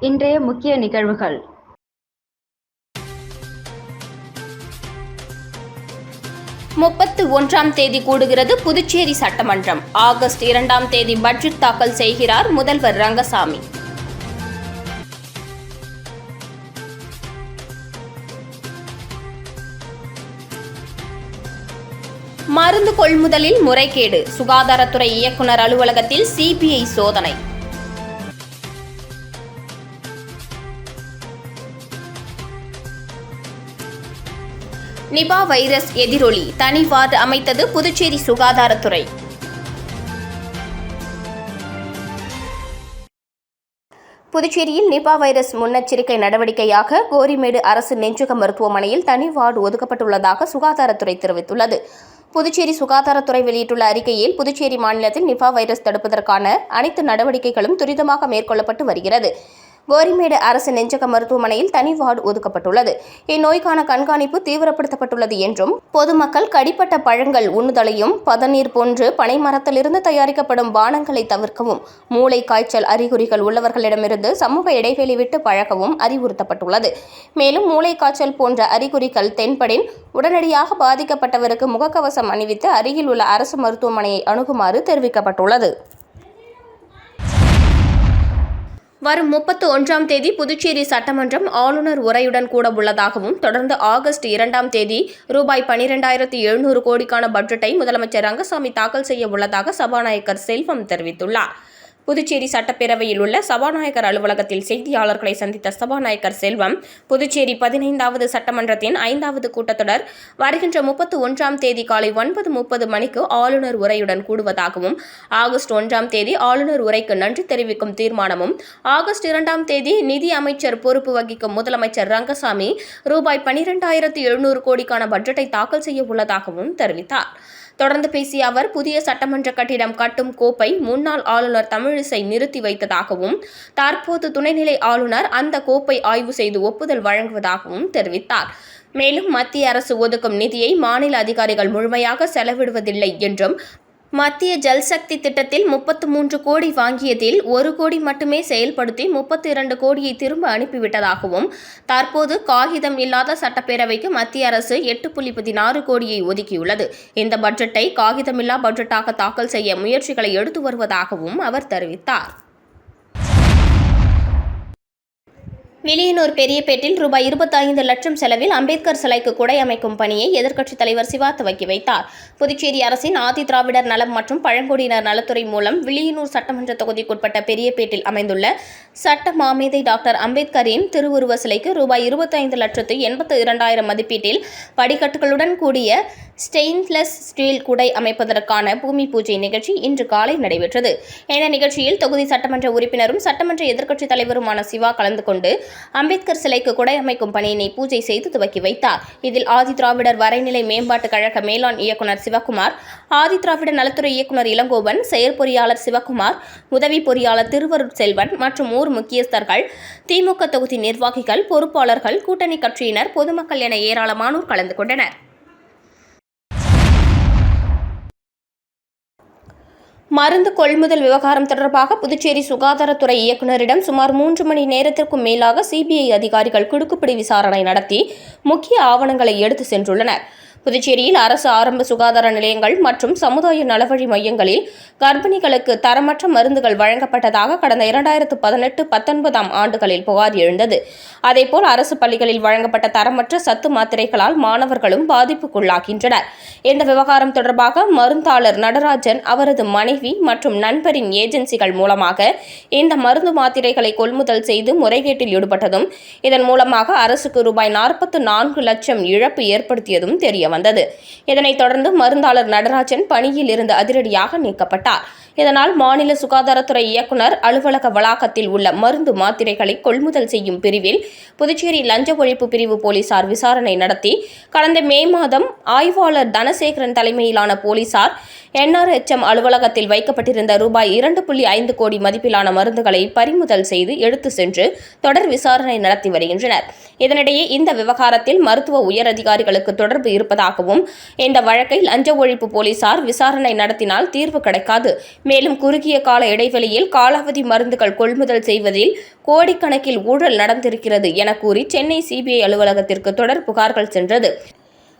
இன்றைய முக்கிய நிகழ்வுகள். முப்பத்து ஒன்றாம் தேதி கூடுகிறது புதுச்சேரி சட்டமன்றம். ஆகஸ்ட் இரண்டாம் தேதி பட்ஜெட் தாக்கல் செய்கிறார் முதல்வர் ரங்கசாமி. மருந்து கொள்முதலில் முறைகேடு. சுகாதாரத்துறை இயக்குனர் அலுவலகத்தில் சிபிஐ சோதனை. நிபா வைரஸ் எதிரொலி தனி வார்டு அமைத்தது புதுச்சேரி சுகாதாரத்துறை. புதுச்சேரியில் நிபா வைரஸ் முன்னெச்சரிக்கை நடவடிக்கையாக கோரிமேடு அரசு நெஞ்சுக மருத்துவமனையில் தனி வார்டு ஒதுக்கப்பட்டுள்ளதாக சுகாதாரத்துறை தெரிவித்துள்ளது. புதுச்சேரி சுகாதாரத்துறை வெளியிட்டுள்ள அறிக்கையில் புதுச்சேரி மாநிலத்தில் நிபா வைரஸ் தடுப்பதற்கான அனைத்து நடவடிக்கைகளும் துரிதமாக மேற்கொள்ளப்பட்டு வருகிறது. கோரிமேடு அரசு நெஞ்சக மருத்துவமனையில் தனி வார்டு ஒதுக்கப்பட்டுள்ளது. இந்நோய்க்கான கண்காணிப்பு தீவிரப்படுத்தப்பட்டுள்ளது என்றும் பொதுமக்கள் கடிப்பட்ட பழங்கள் உண்ணுதலையும் பதநீர் போன்று பனைமரத்திலிருந்து தயாரிக்கப்படும் பானங்களை தவிர்க்கவும் மூளை காய்ச்சல் அறிகுறிகள் உள்ளவர்களிடமிருந்து சமூக இடைவெளி விட்டு பழகவும் அறிவுறுத்தப்பட்டுள்ளது. மேலும் மூளை காய்ச்சல் போன்ற அறிகுறிகள் தென்படின் உடனடியாக பாதிக்கப்பட்டவருக்கு முகக்கவசம் அணிவித்து அருகில் உள்ள அரசு மருத்துவமனையை அணுகுமாறு தெரிவிக்கப்பட்டுள்ளது. வரும் முப்பத்து ஒன்றாம் தேதி புதுச்சேரி சட்டமன்றம் ஆளுநர் உரையுடன் கூட உள்ளதாகவும் தொடர்ந்து ஆகஸ்ட் இரண்டாம் தேதி ரூபாய் பனிரெண்டாயிரத்தி எழுநூறு கோடிக்கான பட்ஜெட்டை முதலமைச்சர் ரங்கசாமி தாக்கல் செய்ய உள்ளதாக சபாநாயகர் செல்வம் தெரிவித்துள்ளார். புதுச்சேரி சட்டப்பேரவையில் உள்ள சபாநாயகர் அலுவலகத்தில் செய்தியாளர்களை சந்தித்த சபாநாயகர் செல்வம் புதுச்சேரி பதினைந்தாவது சட்டமன்றத்தின் ஐந்தாவது கூட்டத்தொடர் வருகின்ற முப்பத்து ஒன்றாம் தேதி காலை ஒன்பது முப்பது மணிக்கு ஆளுநர் உரையுடன் கூடுவதாகவும் ஆகஸ்ட் ஒன்றாம் தேதி ஆளுநர் உரைக்கு நன்றி தெரிவிக்கும் தீர்மானமும் ஆகஸ்ட் இரண்டாம் தேதி நிதி அமைச்சர் பொறுப்பு வகிக்கும் முதலமைச்சர் ரங்கசாமி ரூபாய் பனிரெண்டாயிரத்து எழுநூறு கோடிக்கான பட்ஜெட்டை தாக்கல் செய்ய உள்ளதாகவும் தெரிவித்தார். தொடர்ந்து பேசிய அவர் புதிய சட்டமன்ற கட்டிடம் கட்டும் கோப்பை முன்னாள் ஆளுநர் தமிழிசை நிறுத்தி வைத்ததாகவும் தற்போது துணைநிலை ஆளுநர் அந்த கோப்பை ஆய்வு செய்து ஒப்புதல் வழங்குவதாகவும் தெரிவித்தார். மேலும் மத்திய அரசு ஒதுக்கும் நிதியை மாநில அதிகாரிகள் முழுமையாக செலவிடுவதில்லை என்றும் மத்திய ஜல்சக்தி திட்டத்தில் முப்பத்து மூன்று கோடி வாங்கியதில் ஒரு கோடி மட்டுமே செயல்படுத்தி முப்பத்தி இரண்டு கோடியை திரும்ப அனுப்பிவிட்டதாகவும் தற்போது காகிதம் இல்லாத சட்டப்பேரவைக்கு மத்திய அரசு எட்டு புள்ளி பதினாறு கோடியை ஒதுக்கியுள்ளது. இந்த பட்ஜெட்டை காகிதமில்லா பட்ஜெட்டாக தாக்கல் செய்ய முயற்சிகளை எடுத்து வருவதாகவும் அவர் தெரிவித்தார். வில்லியனூர் பெரியபேட்டில் ரூபாய் இருபத்தைந்து லட்சம் செலவில் அம்பேத்கர் சிலைக்கு குடை அமைக்கும் பணியை எதிர்க்கட்சித் தலைவர் சிவா துவக்கி வைத்தார். புதுச்சேரி அரசின் ஆதி திராவிடர் நலம் மற்றும் பழங்குடியினர் நலத்துறை மூலம் வில்லியனூர் சட்டமன்ற தொகுதிக்குட்பட்ட பெரியபேட்டில் அமைந்துள்ள சட்ட மாமேதை டாக்டர் அம்பேத்கரின் திருவுருவ சிலைக்கு ரூபாய் இருபத்தைந்து லட்சத்து எண்பத்து இரண்டாயிரம் மதிப்பீட்டில் படிக்கட்டுகளுடன் கூடிய ஸ்டெயின்லெஸ் ஸ்டீல் குடை அமைப்பதற்கான பூமி பூஜை நிகழ்ச்சி இன்று காலை நடைபெற்றது. இந்த நிகழ்ச்சியில் தொகுதி சட்டமன்ற உறுப்பினரும் சட்டமன்ற எதிர்க்கட்சித் தலைவருமான சிவா கலந்து கொண்டு அம்பேத்கர் சிலைக்கு குடை அமைக்கும் பணியினை பூஜை செய்து துவக்கி வைத்தார். இதில் ஆதி திராவிடர் வரைநிலை மேம்பாட்டுக் கழக மேலாண் இயக்குநர் சிவகுமார் ஆதி திராவிட நலத்துறை இயக்குநர் இளங்கோவன் செயற்பொறியாளர் சிவகுமார் உதவி பொறியாளர் திருவருட் செல்வன் மற்றும் ஊர் முக்கியஸ்தர்கள் திமுக தொகுதி நிர்வாகிகள் பொறுப்பாளர்கள் கூட்டணி கட்சியினர் பொதுமக்கள் என ஏராளமானோர் கலந்து கொண்டனர். மருந்து கொள்முதல் விவகாரம் தொடர்பாக புதுச்சேரி சுகாதாரத்துறை இயக்குநரிடம் சுமார் மூன்று மணி நேரத்திற்கும் மேலாக சிபிஐ அதிகாரிகள் குடுக்குப்பிடி விசாரணை நடத்தி முக்கிய ஆவணங்களை எடுத்து சென்றுள்ளனர். புதுச்சேரியில் அரசு ஆரம்ப சுகாதார நிலையங்கள் மற்றும் சமுதாய நலவழி மையங்களில் கர்ப்பிணிகளுக்கு தரமற்ற மருந்துகள் வழங்கப்பட்டதாக கடந்த இரண்டாயிரத்து பதினெட்டு பத்தொன்பதாம் ஆண்டுகளில் புகார் எழுந்தது. அதேபோல் அரசு பள்ளிகளில் வழங்கப்பட்ட தரமற்ற சத்து மாத்திரைகளால் மாணவர்களும் பாதிப்புக்குள்ளாகின்றனர். இந்த விவகாரம் தொடர்பாக மருந்தாளர் நடராஜன் அவரது மனைவி மற்றும் நண்பரின் ஏஜென்சிகள் மூலமாக இந்த மருந்து மாத்திரைகளை கொள்முதல் செய்து முறைகேட்டில் ஈடுபட்டதும் இதன் மூலமாக அரசுக்கு ரூபாய் நாற்பத்து நான்கு லட்சம் இழப்பு ஏற்படுத்தியதும் தெரியவந்தது. வந்தது. இதனைத் தொடர்ந்து மருந்தாளர் நடராஜன் பணியில் இருந்து அதிரடியாக நீக்கப்பட்டார். இதனால் மாநில சுகாதாரத்துறை இயக்குனர் அலுவலக வளாகத்தில் உள்ள மருந்து மாத்திரைகளை கொள்முதல் செய்யும் பிரிவில் புதுச்சேரி லஞ்ச ஒழிப்பு பிரிவு போலீசார் விசாரணை நடத்தி கடந்த மே மாதம் ஆய்வாளர் தனசேகரன் தலைமையிலான போலீசார் என்ஆர்ஹெச்எம் அலுவலகத்தில் வைக்கப்பட்டிருந்த ரூபாய் இரண்டு புள்ளி ஐந்து கோடி மதிப்பிலான மருந்துகளை பறிமுதல் செய்து எடுத்து சென்று தொடர் விசாரணை நடத்தி வருகின்றனர். இதனிடையே இந்த விவகாரத்தில் மருத்துவ உயரதிகாரிகளுக்கு தொடர்பு இருப்பதாகவும் இந்த வழக்கை லஞ்ச ஒழிப்பு போலீசார் விசாரணை நடத்தினால் தீர்வு கிடைக்காது. மேலும் குறுகிய கால இடைவெளியில் காலாவதி மருந்துகள் கொள்முதல் செய்வதில் கோடிக்கணக்கில் ஊழல் நடந்திருக்கிறது என கூறி சென்னை சிபிஐ அலுவலகத்திற்கு தொடர் புகார்கள் சென்றது.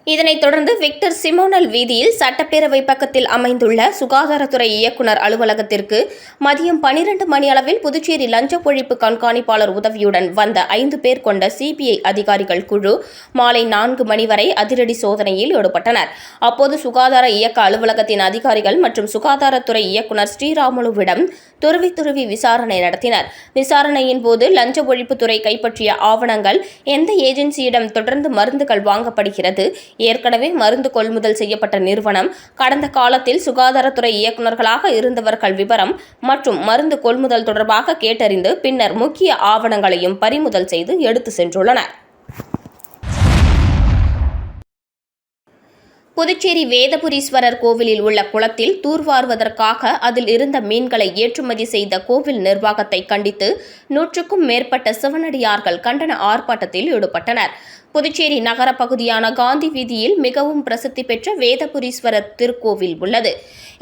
இதனைத் தொடர்ந்து விக்டர் சிமோனல் வீதியில் சட்டப்பேரவை பக்கத்தில் அமைந்துள்ள சுகாதாரத்துறை இயக்குநர் அலுவலகத்திற்கு மதியம் பனிரெண்டு மணி அளவில் புதுச்சேரி லஞ்ச ஒழிப்பு கண்காணிப்பாளர் உதவியுடன் வந்த ஐந்து பேர் கொண்ட சிபிஐ அதிகாரிகள் குழு மாலை நான்கு மணி வரை அதிரடி சோதனையில் ஈடுபட்டனர். அப்போது சுகாதார இயக்க அலுவலகத்தின் அதிகாரிகள் மற்றும் சுகாதாரத்துறை இயக்குநர் ஸ்ரீராமுலுவிடம் துருவி துருவி விசாரணை நடத்தினர். விசாரணையின் போது லஞ்ச ஒழிப்புத்துறை கைப்பற்றிய ஆவணங்கள் எந்த ஏஜென்சியிடம் தொடர்ந்து மருந்துகள் வாங்கப்படுகிறது ஏற்கனவே மருந்து கொள்முதல் செய்யப்பட்ட நிறுவனம் கடந்த காலத்தில் சுகாதாரத்துறை இயக்குநர்களாக இருந்தவர்கள் விவரம் மற்றும் மருந்து கொள்முதல் தொடர்பாக கேட்டறிந்து பின்னர் முக்கிய ஆவணங்களையும் பறிமுதல் செய்து எடுத்து சென்றுள்ளனர். புதுச்சேரி வேதபுரீஸ்வரர் கோவிலில் உள்ள குளத்தில் தூர்வாருவதற்காக அதில் இருந்த மீன்களை ஏற்றுமதி செய்த கோவில் நிர்வாகத்தை கண்டித்து நூற்றுக்கும் மேற்பட்ட சிவனடியார்கள் கண்டன ஆர்ப்பாட்டத்தில் ஈடுபட்டனர். புதுச்சேரி நகர பகுதியான காந்தி வீதியில் மிகவும் பிரசித்தி பெற்ற வேதபுரீஸ்வரர் திருக்கோவில் உள்ளது.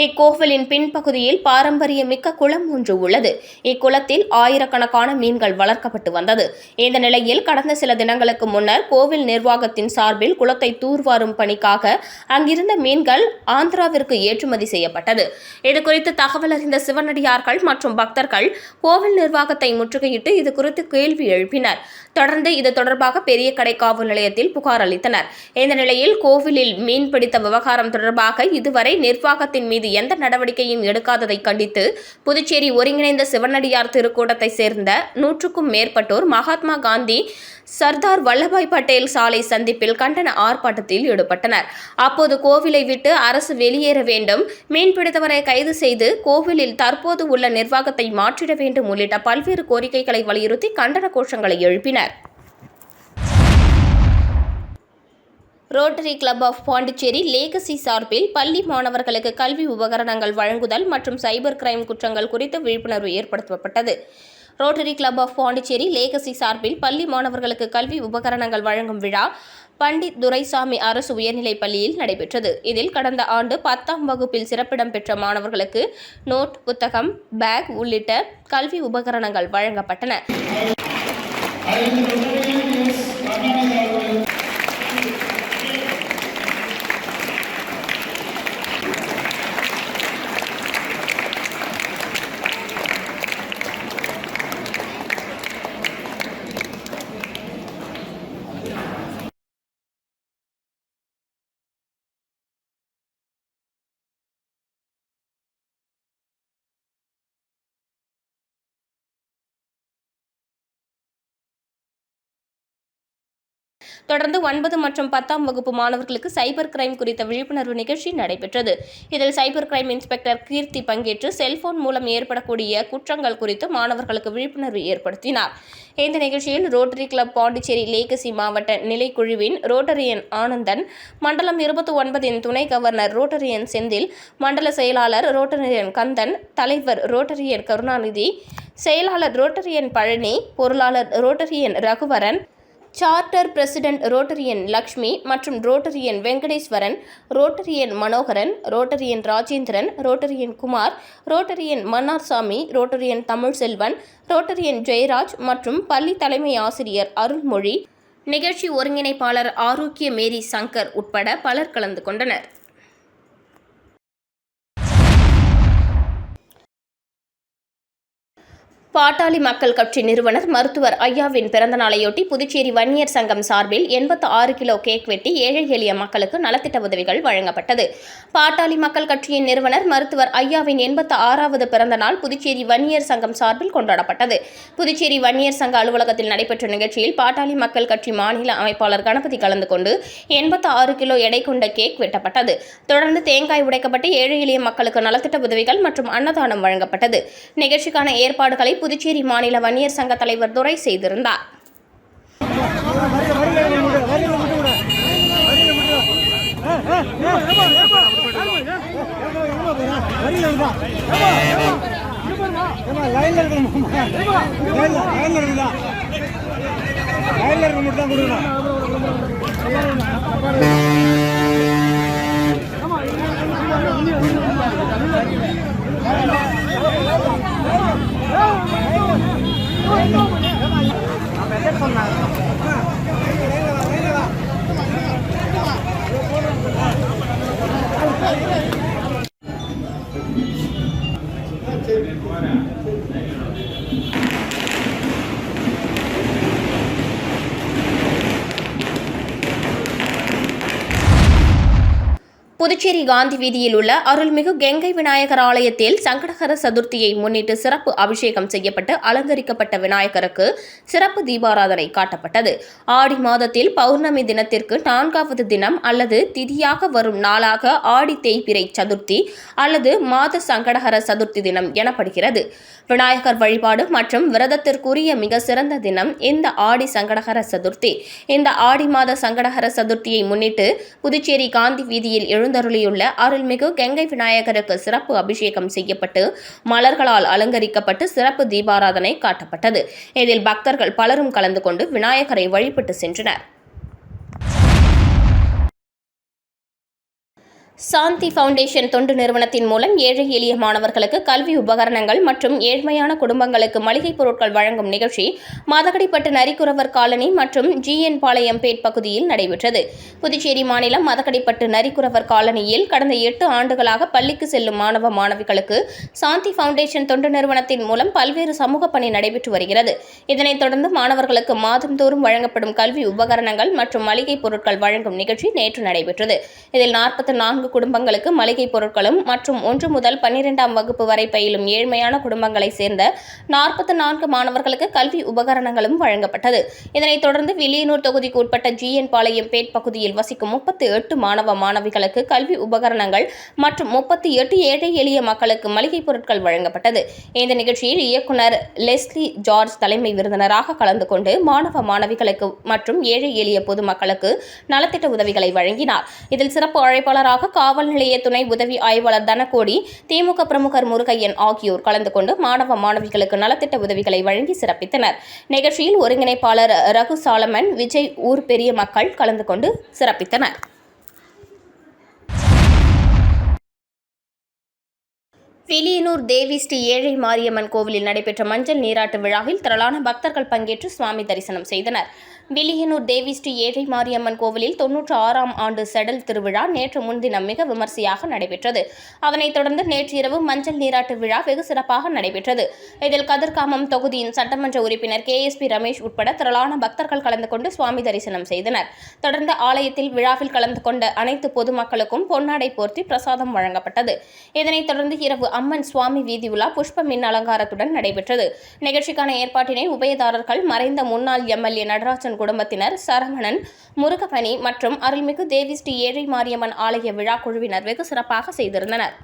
இக்கோவிலின் பின்பகுதியில் பாரம்பரியமிக்க குளம் ஒன்று உள்ளது. இக்குளத்தில் ஆயிரக்கணக்கான மீன்கள் வளர்க்கப்பட்டு வந்தது. இந்த நிலையில் கடந்த சில தினங்களுக்கு முன்னர் கோவில் நிர்வாகத்தின் சார்பில் குளத்தை தூர்வாரும் பணிக்காக அங்கிருந்த மீன்கள் ஆந்திராவிற்கு ஏற்றுமதி செய்யப்பட்டது. இதுகுறித்து தகவல் அறிந்த சிவனடியார்கள் மற்றும் பக்தர்கள் கோவில் நிர்வாகத்தை முற்றுகையிட்டு இது குறித்து கேள்வி எழுப்பினர். தொடர்ந்து இது தொடர்பாக பெரிய கடை காவல் நிலையத்தில் புகார் அளித்தனர். இந்த நிலையில் கோவிலில் மீன் பிடித்த விவகாரம் தொடர்பாக இதுவரை நிர்வாகத்தின் மீது எந்த நடவடிக்கையும் எடுக்காததை கண்டித்து புதுச்சேரி ஒருங்கிணைந்த சிவனடியார் திருக்கூட்டத்தை சேர்ந்த நூற்றுக்கும் மேற்பட்டோர் மகாத்மா காந்தி சர்தார் வல்லபாய் பட்டேல் சாலை சந்திப்பில் கண்டன ஆர்ப்பாட்டத்தில் ஈடுபட்டனர். அப்போது கோவிலை விட்டு அரசு வெளியேற வேண்டும் மீன்பிடித்தவரை கைது செய்து கோவிலில் தற்போது உள்ள நிர்வாகத்தை மாற்றிட வேண்டும் உள்ளிட்ட பல்வேறு கோரிக்கைகளை வலியுறுத்தி கண்டன கோஷங்களை எழுப்பினர். Rotary club of Pondicherry legacy சார்பில் பள்ளி மாணவர்களுக்கு கல்வி உபகரணங்கள் வழங்குதல் மற்றும் சைபர் கிரைம் குற்றங்கள் குறித்து விழிப்புணர்வு ஏற்படுத்தப்பட்டது. Rotary club of Pondicherry legacy சார்பில் பள்ளி மாணவர்களுக்கு கல்வி உபகரணங்கள் வழங்கும் விழா பண்டித் துரைசாமி அரசு உயர்நிலைப் பள்ளியில் நடைபெற்றது. இதில் கடந்த ஆண்டு பத்தாம் வகுப்பில் சிறப்பிடம் பெற்ற மாணவர்களுக்கு நோட் புத்தகம் பேக் உள்ளிட்ட கல்வி உபகரணங்கள் வழங்கப்பட்டன. தொடர்ந்து ஒன்பது மற்றும் பத்தாம் வகுப்பு மாணவர்களுக்கு சைபர் கிரைம் குறித்த விழிப்புணர்வு நிகழ்ச்சி நடைபெற்றது. இதில் சைபர் கிரைம் இன்ஸ்பெக்டர் கீர்த்தி பங்கேற்று செல்போன் மூலம் ஏற்படக்கூடிய குற்றங்கள் குறித்து மாணவர்களுக்கு விழிப்புணர்வு ஏற்படுத்தினார். இந்த நிகழ்ச்சியில் ரோட்டரி கிளப் பாண்டிச்சேரி லேகசி மாவட்ட நிலைக்குழுவின் ரோட்டரியன் ஆனந்தன் மண்டலம் இருபத்தி ஒன்பதின் துணை கவர்னர் ரோட்டரியன் செந்தில் மண்டல செயலாளர் ரோட்டரியன் கந்தன் தலைவர் ரோட்டரியன் கருணாநிதி செயலாளர் ரோட்டரியன் பழனி பொருளாளர் Rotarian Raghuvaran charter president Rotarian Lakshmi மற்றும் Rotarian Venkateswaran Rotarian Manoharan Rotarian Rajendran Rotarian Kumar Rotarian Mannarsamy Rotarian Tamilselvan Rotarian Jayaraj மற்றும் பள்ளி தலைமை ஆசிரியர் அருள்மொழி நிகழ்ச்சி ஒருங்கிணைப்பாளர் ஆரோக்கிய மேரி சங்கர் உட்பட பலர் கலந்து கொண்டனர். பாட்டாளி மக்கள் கட்சி நிறுவனர் மருத்துவர் ஐயாவின் பிறந்த நாளையொட்டி புதுச்சேரி வன்னியர் சங்கம் சார்பில் எண்பத்து ஆறு கிலோ கேக் வெட்டி ஏழை எளிய மக்களுக்கு நலத்திட்ட உதவிகள் வழங்கப்பட்டது. பாட்டாளி மக்கள் கட்சியின் நிறுவனர் மருத்துவர் ஐயாவின் எண்பத்து ஆறாவது பிறந்த நாள் புதுச்சேரி வன்னியர் சங்கம் சார்பில் கொண்டாடப்பட்டது. புதுச்சேரி வன்னியர் சங்க அலுவலகத்தில் நடைபெற்ற நிகழ்ச்சியில் பாட்டாளி மக்கள் கட்சி மாநில அமைப்பாளர் கணபதி கலந்து கொண்டு எண்பத்து ஆறு கிலோ எடை கொண்ட கேக் வெட்டப்பட்டது. தொடர்ந்து தேங்காய் உடைக்கப்பட்டு ஏழை எளிய மக்களுக்கு நலத்திட்ட உதவிகள் மற்றும் அன்னதானம் வழங்கப்பட்டது. நிகழ்ச்சிக்கான ஏற்பாடுகளை புதுச்சேரி மாநில வன்னியர் சங்க தலைவர் துரை செய்திருந்தார் ஏப்பா やめてそんなの。புதுச்சேரி காந்தி வீதியில் உள்ள அருள்மிகு கெங்கை விநாயகர் ஆலயத்தில் சங்கடகர சதுர்த்தியை முன்னிட்டு சிறப்பு அபிஷேகம் செய்யப்பட்டு அலங்கரிக்கப்பட்ட விநாயகருக்கு சிறப்பு தீபாராதனை காட்டப்பட்டது. ஆடி மாதத்தில் பௌர்ணமி தினத்திற்கு நான்காவது தினம் அல்லது திதியாக வரும் நாளாக ஆடி தேய்பிரை சதுர்த்தி அல்லது மாத சங்கடகர சதுர்த்தி தினம் எனப்படுகிறது. விநாயகர் வழிபாடு மற்றும் விரதத்திற்குரிய மிக சிறந்த தினம் இந்த ஆடி சங்கடகர சதுர்த்தி. இந்த ஆடி மாத சங்கடகர சதுர்த்தியை முன்னிட்டு புதுச்சேரி காந்தி வீதியில் எழுந்தருள் அருளியுள்ள அருள்மிகு கெங்கை விநாயகருக்கு சிறப்பு அபிஷேகம் செய்யப்பட்டு மலர்களால் அலங்கரிக்கப்பட்டு சிறப்பு தீபாராதனை காட்டப்பட்டது. இதில் பக்தர்கள் பலரும் கலந்து கொண்டு விநாயகரை வழிபட்டு சென்றனர். சாந்தி ஃபவுண்டேஷன் தொண்டு நிறுவனத்தின் மூலம் ஏழை எளிய மாணவர்களுக்கு கல்வி உபகரணங்கள் மற்றும் ஏழ்மையான குடும்பங்களுக்கு மளிகைப் பொருட்கள் வழங்கும் நிகழ்ச்சி மதகடிப்பட்டு நரிக்குறவர் காலனி மற்றும் ஜிஎன் பாளையம் பகுதியில் நடைபெற்றது. புதுச்சேரி மாநிலம் மதகடிப்பட்டு நரிக்குறவர் காலனியில் கடந்த எட்டு ஆண்டுகளாக பள்ளிக்கு செல்லும் மாணவ மாணவிகளுக்கு சாந்தி ஃபவுண்டேஷன் தொண்டு நிறுவனத்தின் மூலம் பல்வேறு சமூக பணி நடைபெற்று வருகிறது. இதனைத் தொடர்ந்து மாணவர்களுக்கு மாதந்தோறும் வழங்கப்படும் கல்வி உபகரணங்கள் மற்றும் மளிகைப் பொருட்கள் வழங்கும் நிகழ்ச்சி நேற்று நடைபெற்றது. இதில் நாற்பத்தி நான்கு குடும்பங்களுக்கு மளிகை பொருட்களும் மற்றும் ஒன்று முதல் பன்னிரெண்டாம் வகுப்பு வரை பயிலும் ஏழ்மையான குடும்பங்களைச் சேர்ந்த நாற்பத்தி நான்கு மாணவர்களுக்கு கல்வி உபகரணங்களும் வழங்கப்பட்டது. இதனைத் தொடர்ந்து வில்லியனூர் தொகுதிக்கு உட்பட்ட ஜிஎன் பாளையம் பேட் பகுதியில் வசிக்கும் முப்பத்தி எட்டு மாணவ மாணவிகளுக்கு கல்வி உபகரணங்கள் மற்றும் முப்பத்தி எட்டு ஏழை எளிய மக்களுக்கு மளிகைப் பொருட்கள் வழங்கப்பட்டது. இந்த நிகழ்ச்சியில் இயக்குனர் லெஸ்லி ஜார்ஜ் தலைமை விருந்தினராக கலந்து கொண்டு மாணவ மாணவிகளுக்கு மற்றும் ஏழை எளிய பொதுமக்களுக்கு நலத்திட்ட உதவிகளை வழங்கினார். இதில் சிறப்பு அழைப்பாளராக காவல் நிலைய துணை உதவி ஆய்வாளர் தனகோடி திமுக பிரமுகர் முருகையன் ஆகியோர் கலந்து கொண்டு மாணவ மாணவிகளுக்கு நலத்திட்ட உதவிகளை வழங்கி சிறப்பித்தனர். நிகழ்ச்சியில் ஒருங்கிணைப்பாளர் ரகு சாலமன் விஜய் ஊர் பெரிய மக்கள் கலந்து கொண்டு சிறப்பித்தனர். பிலியனூர் தேவி ஸ்ரீ ஏழை மாரியம்மன் கோவிலில் நடைபெற்ற மஞ்சள் நீராட்டு விழாவில் திரளான பக்தர்கள் பங்கேற்று சுவாமி தரிசனம் செய்தனர். வில்லியனூர் தேவி ஸ்ரீ ஏழை மாரியம்மன் கோவிலில் தொன்னூற்று ஆறாம் ஆண்டு செடல் திருவிழா நேற்று முன்தினம் மிக விமர்சையாக நடைபெற்றது. அதனைத் தொடர்ந்து நேற்று இரவு மஞ்சள் நீராட்டு விழா வெகு சிறப்பாக நடைபெற்றது. இதில் கதிர்காமம் தொகுதியின் சட்டமன்ற உறுப்பினர் கே. எஸ். பி. ரமேஷ் உட்பட திரளான பக்தர்கள் கலந்து கொண்டு சுவாமி தரிசனம் செய்தனர். தொடர்ந்து ஆலயத்தில் விழாவில் கலந்து கொண்ட அனைத்து பொதுமக்களுக்கும் பொன்னாடை போர்த்தி பிரசாதம் வழங்கப்பட்டது. இதனைத் தொடர்ந்து இரவு அம்மன் சுவாமி வீதி உலா புஷ்ப மின் அலங்காரத்துடன் நடைபெற்றது. நிகழ்ச்சிக்கான ஏற்பாட்டினை உபயதாரர்கள் மறைந்த முன்னாள் எம்எல்ஏ நடராஜன் குடும்பத்தினர் சரவணன் முருகப்பணி மற்றும் அருள்மிகு தேவி ஸ்ரீ ஏழை மாரியம்மன் ஆலய விழா குழுவினர் வெகு சிறப்பாக செய்திருந்தனர்.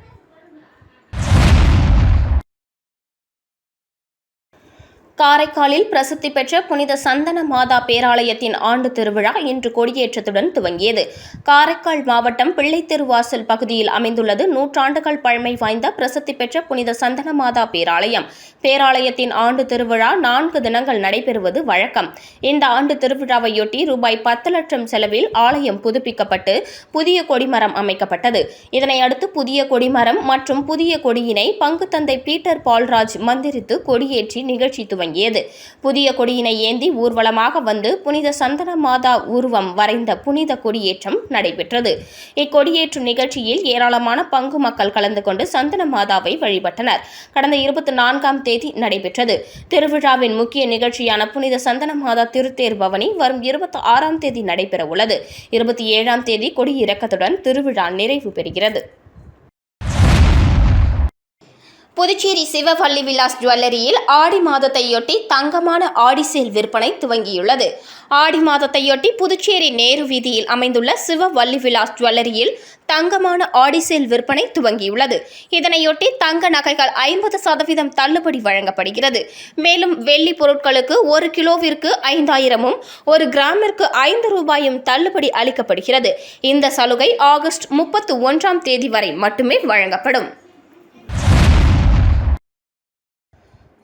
காரைக்காலில் பிரசித்தி பெற்ற புனித சந்தன மாதா பேராலயத்தின் ஆண்டு திருவிழா இன்று கொடியேற்றத்துடன் துவங்கியது. காரைக்கால் மாவட்டம் பிள்ளைத்திருவாசல் பகுதியில் அமைந்துள்ளது நூற்றாண்டுகள் பழமை வாய்ந்த பிரசித்தி பெற்ற புனித சந்தன மாதா பேராலயம். பேராலயத்தின் ஆண்டு திருவிழா நான்கு தினங்கள் நடைபெறுவது வழக்கம். இந்த ஆண்டு திருவிழாவையொட்டி ரூபாய் பத்து லட்சம் செலவில் ஆலயம் புதுப்பிக்கப்பட்டு புதிய கொடிமரம் அமைக்கப்பட்டது. இதனையடுத்து புதிய கொடிமரம் மற்றும் புதிய கொடியினை பங்குத்தந்தை பீட்டர் பால்ராஜ் மந்திரித்து கொடியேற்றி நிகழ்ச்சி தொடங்கியது புதிய கொடியினை ஏந்தி ஊர்வலமாக வந்து புனித சந்தன மாதா உருவம் வரைந்த புனித கொடியேற்றம் நடைபெற்றது. இக்கொடியேற்றும் நிகழ்ச்சியில் ஏராளமான பங்கு மக்கள் கலந்து கொண்டு சந்தன மாதாவை வழிபட்டனர். கடந்த இருபத்தி நான்காம் தேதி நடைபெற்றது. திருவிழாவின் முக்கிய நிகழ்ச்சியான புனித சந்தன மாதா திருத்தேர் பவனி வரும் இருபத்தி ஆறாம் தேதி நடைபெற உள்ளது இருபத்தி ஏழாம் தேதி கொடியிறக்கத்துடன் திருவிழா நிறைவு பெறுகிறது. புதுச்சேரி சிவவள்ளி விலாஸ் ஜுவல்லரியில் ஆடி மாதத்தையொட்டி தங்கமான ஆடி சேல் விற்பனை துவங்கியுள்ளது. ஆடி மாதத்தையொட்டி புதுச்சேரி நேரு வீதியில் அமைந்துள்ள சிவவள்ளி விலாஸ் ஜுவல்லரியில் தங்கமான ஆடி சேல் விற்பனை துவங்கியுள்ளது. இதனையொட்டி தங்க நகைகள் ஐம்பது சதவீதம் தள்ளுபடி வழங்கப்படுகிறது. மேலும் வெள்ளி பொருட்களுக்கு ஒரு கிலோவிற்கு ஐந்தாயிரமும் ஒரு கிராமிற்கு ஐந்து ரூபாயும் தள்ளுபடி அளிக்கப்படுகிறது. இந்த சலுகை ஆகஸ்ட் முப்பத்து ஒன்றாம் தேதி வரை மட்டுமே வழங்கப்படும்.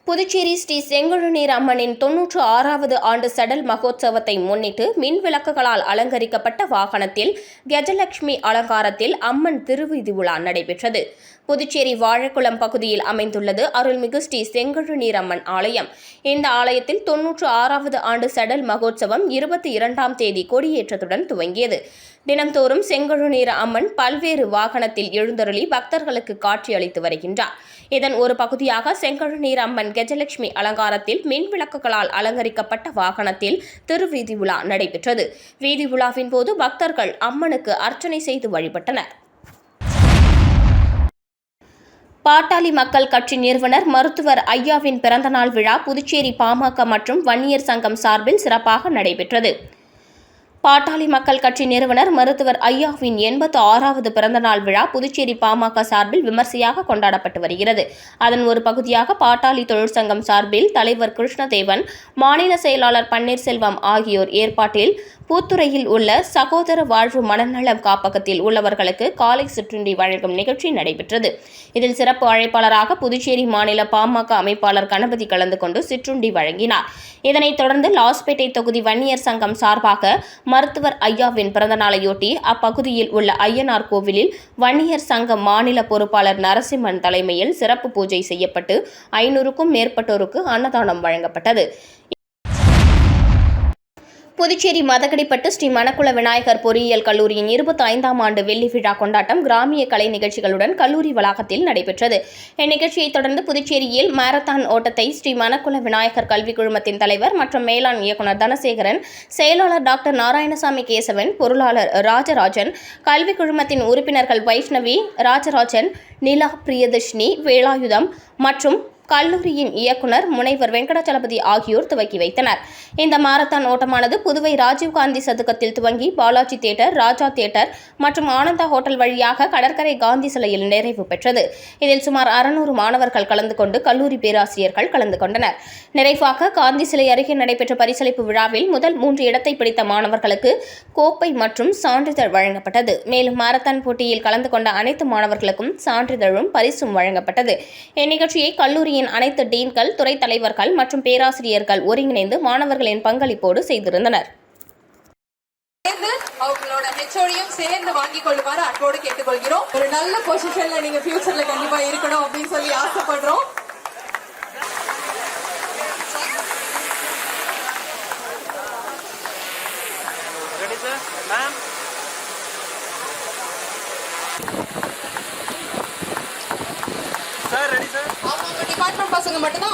புதுச்சேரி ஸ்ரீ செங்கழுநீர் அம்மனின் தொன்னூற்று ஆறாவது ஆண்டு சடல் மகோத்சவத்தை முன்னிட்டு மின் விளக்குகளால் அலங்கரிக்கப்பட்ட வாகனத்தில் கஜலட்சுமி அலங்காரத்தில் அம்மன் திருவிதி உலா நடைபெற்றது. புதுச்சேரி வாழைக்குளம் பகுதியில் அமைந்துள்ளது அருள்மிகு ஸ்ரீ செங்கழுநீர் அம்மன் ஆலயம். இந்த ஆலயத்தில் தொன்னூற்று ஆறாவது ஆண்டு சடல் மகோத்சவம் இருபத்தி இரண்டாம் தேதி கொடியேற்றத்துடன் துவங்கியது. தினம்தோறும் செங்கழுநீர் அம்மன் பல்வேறு வாகனத்தில் எழுந்தருளி பக்தர்களுக்கு காட்சியளித்து வருகின்றார். இதன் ஒரு பகுதியாக செங்கழுநீர் அம்மன் கஜலட்சுமி அலங்காரத்தில் மின் விளக்குகளால் அலங்கரிக்கப்பட்ட வாகனத்தில் திருவீதி உலா நடைபெற்றது. வீதி உலாவின் போது பக்தர்கள் அம்மனுக்கு அர்ச்சனை செய்து வழிபட்டனர். பாட்டாளி மக்கள் கட்சி நிறுவனர் மருத்துவர் ஐயாவின் பிறந்தநாள் விழா புதுச்சேரி பாமக மற்றும் வன்னியர் சங்கம் சார்பில் சிறப்பாக நடைபெற்றது. பாட்டாளி மக்கள் கட்சி நிறுவனர் மருத்துவர் ஐயாவின் எண்பத்து ஆறாவது பிறந்தநாள் விழா புதுச்சேரி பாமக சார்பில் விமர்சையாக கொண்டாடப்பட்டு வருகிறது. அதன் ஒரு பகுதியாக பாட்டாளி தொழிற்சங்கம் சார்பில் தலைவர் கிருஷ்ணதேவன் மாநில செயலாளர் பன்னீர்செல்வம் ஆகியோர் ஏற்பாட்டில் பூத்துறையில் உள்ள சகோதர வாழ்வு மனநலம் காப்பகத்தில் உள்ளவர்களுக்கு காலை சிற்றுண்டி வழங்கும் நிகழ்ச்சி நடைபெற்றது. இதில் சிறப்பு அழைப்பாளராக புதுச்சேரி மாநில பாமக அமைப்பாளர் கணபதி கலந்து கொண்டு சிற்றுண்டி வழங்கினார். இதனைத் தொடர்ந்து லாஸ்பேட்டை தொகுதி வன்னியர் சங்கம் சார்பாக மருத்துவர் ஐயாவின் பிறந்தநாளையொட்டி அப்பகுதியில் உள்ள ஐயனார் கோவிலில் வன்னியர் சங்க மாநில பொறுப்பாளர் நரசிம்மன் தலைமையில் சிறப்பு பூஜை செய்யப்பட்டு ஐநூறுக்கும் மேற்பட்டோருக்கு அன்னதானம் வழங்கப்பட்டது. புதுச்சேரி மதகடிப்பட்டு ஸ்ரீ மணக்குள விநாயகர் பொறியியல் கல்லூரியின் இருபத்தி ஐந்தாம் ஆண்டு வெள்ளி விழா கொண்டாட்டம் கிராமிய கலை நிகழ்ச்சிகளுடன் கல்லூரி வளாகத்தில் நடைபெற்றது. இந்நிகழ்ச்சியைத் தொடர்ந்து புதுச்சேரியில் மாரத்தான் ஓட்டத்தை ஸ்ரீ மணக்குள விநாயகர் கல்விக் குழுமத்தின் தலைவர் மற்றும் மேலாண் இயக்குநர் தனசேகரன் செயலாளர் டாக்டர் நாராயணசாமி கேசவன் பொருளாளர் ராஜராஜன் கல்விக் குழுமத்தின் உறுப்பினர்கள் வைஷ்ணவி ராஜராஜன் நிலா பிரியதர்ஷினி வேலாயுதம் மற்றும் கல்லூரியின் இயக்குனர் முனைவர் வெங்கடாச்சலபதி ஆகியோர் துவக்கி வைத்தனர். இந்த மாரத்தான் ஓட்டமானது புதுவை ராஜீவ்காந்தி சதுக்கத்தில் துவங்கி பாலாஜி தியேட்டர் ராஜா தியேட்டர் மற்றும் ஆனந்தா ஹோட்டல் வழியாக கடற்கரை காந்தி சிலையில் நிறைவு பெற்றது. இதில் சுமார் அறுநூறு மாணவர்கள் கலந்து கொண்டு கல்லூரி பேராசிரியர்கள் கலந்து கொண்டனர். நிறைவாக காந்தி சிலை அருகே நடைபெற்ற பரிசளிப்பு விழாவில் முதல் மூன்று இடத்தை பிடித்த மாணவர்களுக்கு கோப்பை மற்றும் சான்றிதழ் வழங்கப்பட்டது. மேலும் மாரத்தான் போட்டியில் கலந்து கொண்ட அனைத்து மாணவர்களுக்கும் சான்றிதழும் பரிசும் வழங்கப்பட்டது. இந்நிகழ்ச்சியை கல்லூரி கல்லூரியின் அனைத்து டீன்கள் துறை தலைவர்கள் மற்றும் பேராசிரியர்கள் ஒருங்கிணைந்து மாணவர்களின் பங்களிப்போடு செய்திருந்தனர். அவங்களோட ஹெச்ஓடியும் சேர்ந்து வாங்கி கொள்ளுமாறு அன்போடு கேட்டுக்கொள்கிறோம். ஒரு நல்ல பொசிஷன்ல நீங்க ஃபியூச்சர்ல கண்டிப்பா இருக்கணும் அப்படின்னு சொல்லி ஆசைப்படுறோம்.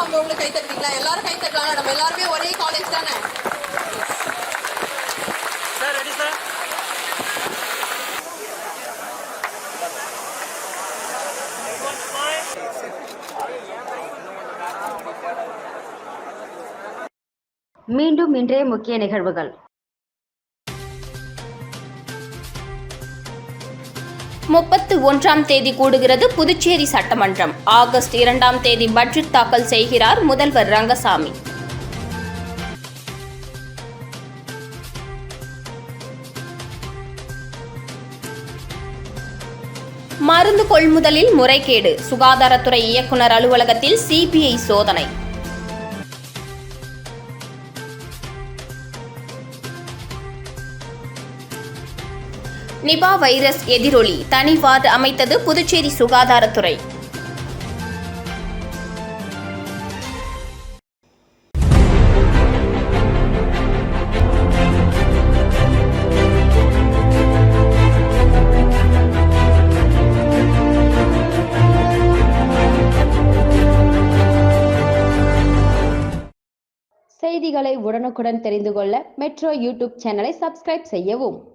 பசங்க மட்டும்தான் அவங்க உங்களுக்கு கை தட்டுவீங்களா எல்லாரும் கை தட்டலாம் நம்ம எல்லாருமே ஒரே காலேஜ் தானே? மீண்டும் இன்றைய முக்கிய நிகழ்வுகள். முப்பத்து ஒன்றாம் தேதி கூடுகிறது புதுச்சேரி சட்டமன்றம். ஆகஸ்ட் இரண்டாம் தேதி பட்ஜெட் தாக்கல் செய்கிறார் முதல்வர் ரங்கசாமி. மருந்து கொள்முதலில் முறைகேடு சுகாதாரத்துறை இயக்குனர் அலுவலகத்தில் சிபிஐ சோதனை. நிபா வைரஸ் எதிரொலி தனி வார்டு அமைத்தது புதுச்சேரி சுகாதாரத்துறை. செய்திகளை உடனுக்குடன் தெரிந்து கொள்ள மெட்ரோ யூடியூப் சேனலை சப்ஸ்கிரைப் செய்யவும்.